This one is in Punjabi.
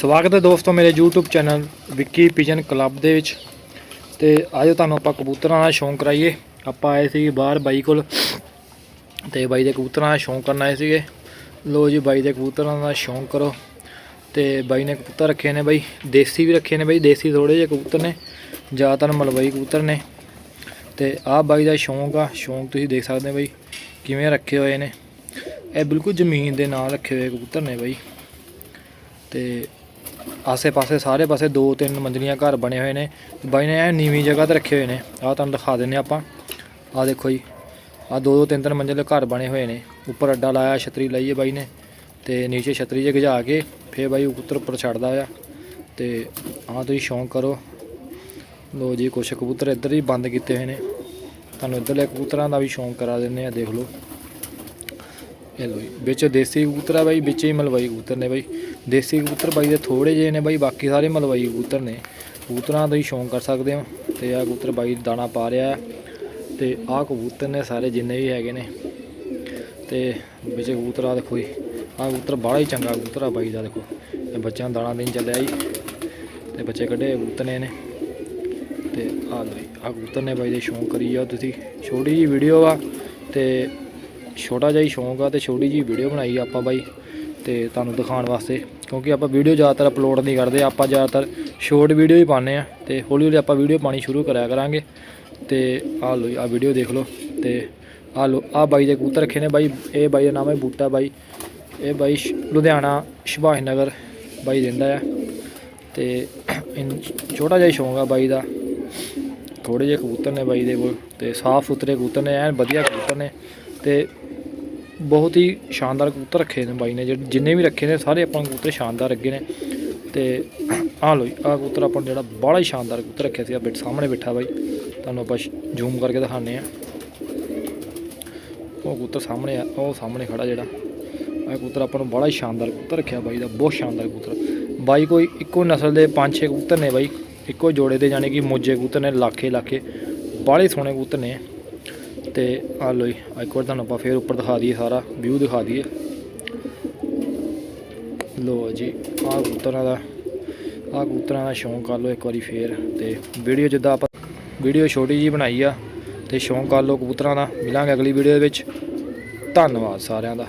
ਸਵਾਗਤ ਹੈ ਦੋਸਤੋ ਮੇਰੇ YouTube channel Vicky pigeon club ਦੇ ਵਿੱਚ। ਤੇ ਆਜੋ ਤੁਹਾਨੂੰ ਆਪਾਂ ਕਬੂਤਰਾਂ ਦਾ ਸ਼ੌਂਕ ਕਰਾਈਏ। ਆਪਾਂ ਆਏ ਸੀ ਬਾਹਰ ਬਾਈ ਕੋਲ ਤੇ ਬਾਈ ਦੇ ਕਬੂਤਰਾਂ ਦਾ ਸ਼ੌਂਕ ਕਰਨ ਆਏ ਸੀਗੇ। ਲੋ ਜੀ ਬਾਈ ਦੇ ਕਬੂਤਰਾਂ ਦਾ ਸ਼ੌਂਕ ਕਰੋ। ਤੇ ਬਾਈ ਨੇ ਕਬੂਤਰ ਰੱਖੇ ਨੇ ਬਾਈ। ਦੇਸੀ ਵੀ ਰੱਖੇ ਨੇ ਬਾਈ। ਦੇਸੀ ਥੋੜੇ ਜਿਹੇ ਕਬੂਤਰ ਨੇ। ਜ਼ਿਆਦਾਤਰ ਮਲਵਈ ਕਬੂਤਰ ਨੇ। ਤੇ ਆਹ ਬਾਈ ਦਾ ਸ਼ੌਂਕ ਆ। ਸ਼ੌਂਕ ਤੁਸੀਂ ਦੇਖ ਸਕਦੇ ਹੋ ਬਾਈ ਕਿਵੇਂ ਰੱਖੇ ਹੋਏ ਨੇ। ਇਹ ਬਿਲਕੁਲ ਜ਼ਮੀਨ ਦੇ ਨਾਲ ਰੱਖੇ ਹੋਏ ਕਬੂਤਰ ਨੇ ਬਾਈ। ਤੇ ਆਸੇ-ਪਾਸੇ, ਸਾਰੇ ਪਾਸੇ ਦੋ ਤਿੰਨ ਮੰਜ਼ਲੀਆਂ ਘਰ ਬਣੇ ਹੋਏ ਨੇ। ਬਾਈ ਨੇ ਇਹ ਨੀਵੀਂ ਜਗ੍ਹਾ ਤੇ ਰੱਖੇ ਹੋਏ ਨੇ। ਆਹ ਤੁਹਾਨੂੰ ਦਿਖਾ ਦਿੰਨੇ ਆਪਾਂ। ਆਹ ਦੇਖੋ ਜੀ। ਆਹ ਦੋ ਦੋ ਤਿੰਨ ਤਿੰਨ ਮੰਜ਼ਿਲ ਘਰ ਬਣੇ ਹੋਏ ਨੇ। ਉੱਪਰ ਅੱਡਾ ਲਾਇਆ, ਛਤਰੀ ਲਾਈਏ ਬਾਈ ਨੇ। ਤੇ ਨੀਚੇ ਛਤਰੀ ਜੇ ਗਜਾ ਕੇ ਫੇਰ ਬਾਈ ਕਬੂਤਰ ਉੱਪਰ ਛੱਡਦਾ ਆ। ਤੇ ਆਹ ਤੁਸੀਂ ਸ਼ੌਂਕ ਕਰੋ। ਲੋ ਜੀ, ਕੁਛ ਕਬੂਤਰ ਇੱਧਰ ਹੀ ਬੰਦ ਕੀਤੇ ਹੋਏ ਨੇ। ਤੁਹਾਨੂੰ ਇੱਧਰਲੇ ਕਬੂਤਰਾਂ ਦਾ ਵੀ ਸ਼ੌਂਕ ਕਰਾ ਦਿੰਨੇ ਆ, ਦੇਖ ਲਓ। ਇਹ ਲੋ ਜੀ। ਵਿੱਚ ਦੇਸੀ ਕਬੂਤਰ ਆ ਬਾਈ, ਵਿੱਚ ਹੀ ਮਲਵਾਈ ਕਬੂਤਰ ਨੇ ਬਾਈ। ਦੇਸੀ ਕਬੂਤਰ ਬਾਈ ਦੇ ਥੋੜੇ ਜਿਹੇ ਨੇ ਬਾਈ, ਬਾਕੀ ਸਾਰੇ ਮਲਵਾਈ ਕਬੂਤਰ ਨੇ। ਕਬੂਤਰਾਂ ਦਾ ਹੀ ਸ਼ੌਂਕ ਕਰ ਸਕਦੇ ਹੋ। ਤੇ ਆਹ ਕਬੂਤਰ ਬਾਈ ਦਾਣਾ ਪਾ ਰਿਹਾ ਹੈ। ਤੇ ਆਹ ਕਬੂਤਰ ਨੇ ਸਾਰੇ ਜਿੰਨੇ ਵੀ ਹੈਗੇ ਨੇ। ਤੇ ਵਿੱਚ ਕਬੂਤਰ ਆ ਦੇਖੋ ਜੀ। ਆਹ ਕਬੂਤਰ ਬੜਾ ਹੀ ਚੰਗਾ ਕਬੂਤਰ ਆ ਬਾਈ ਦਾ ਦੇਖੋ। ਇਹ ਬੱਚਿਆਂ ਦਾਣਾ ਦੇਣ ਚੱਲਿਆ ਜੀ। ਤੇ ਬੱਚੇ ਕੱਢੇ ਕਬੂਤਰ ਨੇ ਇਹਨੇ। ਤੇ ਆਹ ਲਓ ਜੀ, ਆਹ ਕਬੂਤਰ ਨੇ ਬਾਈ ਦੇ ਸ਼ੌਂਕ ਕਰੀ ਜਾਓ ਤੁਸੀਂ। ਛੋਟੀ ਜੀ ਵੀਡੀਓ ਆ। ਤੇ ਛੋਟਾ ਜਿਹਾ ਹੀ ਸ਼ੌਂਕ ਆ ਤੇ ਛੋਟੀ ਜੀ ਵੀਡੀਓ ਬਣਾਈ ਆਪਾਂ ਬਾਈ, ਤੇ ਤੁਹਾਨੂੰ ਦਿਖਾਉਣ ਵਾਸਤੇ। ਕਿਉਂਕਿ ਆਪਾਂ ਵੀਡੀਓ ਜ਼ਿਆਦਾਤਰ ਅਪਲੋਡ ਨਹੀਂ ਕਰਦੇ, ਆਪਾਂ ਜ਼ਿਆਦਾਤਰ ਸ਼ੋਰਟ ਵੀਡੀਓ ਹੀ ਪਾਉਂਦੇ ਆ ਤੇ ਹੌਲੀ ਹੌਲੀ ਆਪਾਂ ਵੀਡੀਓ ਪਾਣੀ ਸ਼ੁਰੂ ਕਰਿਆ ਕਰਾਂਗੇ। ਤੇ ਆਹ ਲਓ ਜੀ, ਆਹ ਵੀਡੀਓ ਦੇਖ ਲਓ ਤੇ ਆ ਲਓ, ਆਹ ਬਾਈ ਦੇ ਕਬੂਤਰ ਰੱਖੇ ਨੇ ਬਾਈ, ਇਹ ਬਾਈ ਦਾ ਨਾਮ ਹੈ ਬੂਟਾ ਬਾਈ। ਇਹ ਬਾਈ ਸ਼- ਲੁਧਿਆਣਾ ਸੁਭਾਸ਼ ਨਗਰ ਬਾਈ ਰਹਿੰਦਾ ਆ। ਤੇ ਛੋਟਾ ਜਿਹਾ ਸ਼ੌਂਕ ਆ ਬਾਈ ਦਾ। ਥੋੜੇ ਜਿਹੇ ਕਬੂਤਰ ਨੇ ਬਾਈ ਦੇ ਕੋਲ ਤੇ ਸਾਫ਼ ਸੁਥਰੇ ਕਬੂਤਰ ਨੇ, ਐਨ ਵਧੀਆ ਕਬੂਤਰ ਨੇ। ਤੇ ਬਹੁਤ ਹੀ ਸ਼ਾਨਦਾਰ ਕਬੂਤਰ ਰੱਖੇ ਨੇ ਬਾਈ ਨੇ, ਜਿਹੜੇ ਜਿੰਨੇ ਵੀ ਰੱਖੇ ਨੇ, ਸਾਰੇ ਆਪਾਂ ਨੂੰ ਕਬੂਤਰ ਸ਼ਾਨਦਾਰ ਲੱਗੇ ਨੇ। ਤੇ ਆਹ ਲੋ ਆਹ ਕਬੂਤਰ ਆਪਾਂ ਨੂੰ ਜਿਹੜਾ ਬੜਾ ਹੀ ਸ਼ਾਨਦਾਰ ਕਬੂਤਰ ਰੱਖਿਆ ਸੀ ਆ ਬਿਟ ਸਾਹਮਣੇ ਬੈਠਾ ਬਾਈ। ਤੁਹਾਨੂੰ ਆਪਾਂ ਜ਼ੂਮ ਕਰਕੇ ਦਿਖਾਉਂਦੇ ਆ ਉਹ ਕਬੂਤਰ ਸਾਹਮਣੇ ਆ, ਉਹ ਸਾਹਮਣੇ ਖੜਾ ਜਿਹੜਾ। ਆਹ ਕਬੂਤਰ ਆਪਾਂ ਨੂੰ ਬੜਾ ਹੀ ਸ਼ਾਨਦਾਰ ਕਬੂਤਰ ਰੱਖਿਆ ਬਾਈ ਦਾ, ਬਹੁਤ ਸ਼ਾਨਦਾਰ ਕਬੂਤਰ। ਬਾਈ ਕੋਈ ਇੱਕੋ ਨਸਲ ਦੇ ਪੰਜ ਛੇ ਕਬੂਤਰ ਨੇ ਬਾਈ। ਇੱਕੋ ਜੋੜੇ ਦੇ, ਜਾਣੇ ਕਿ ਮੋਜੇ ਕਬੂਤਰ ਨੇ ਲਾਖੇ ਲਾਖੇ ਬਾਹਲੇ ਸੋਹਣੇ ਕਬੂਤਰ ਨੇ। ਤੇ ਆ ਲੋ ਜੀ ਇੱਕ ਵਾਰ ਤੁਹਾਨੂੰ ਆਪਾਂ ਫੇਰ ਉੱਪਰ ਦਿਖਾ ਦਈਏ ਸਾਰਾ ਵਿਊ ਦਿਖਾ ਦਈਏ। ਲੋ ਜੀ, ਆਹ ਕਬੂਤਰਾਂ ਦਾ, ਆਹ ਕਬੂਤਰਾਂ ਦਾ ਸ਼ੌਂਕ ਕਰ ਲਓ ਇੱਕ ਵਾਰੀ ਫੇਰ, ਤੇ ਵੀਡੀਓ ਜਿੱਦਾਂ ਆਪਾਂ ਵੀਡੀਓ ਛੋਟੀ ਜੀ ਬਣਾਈ ਆ, ਤੇ ਸ਼ੌਂਕ ਕਰ ਲਓ ਕਬੂਤਰਾਂ ਦਾ। ਮਿਲਾਂਗੇ ਅਗਲੀ ਵੀਡੀਓ ਦੇ ਵਿੱਚ। ਧੰਨਵਾਦ ਸਾਰਿਆਂ ਦਾ।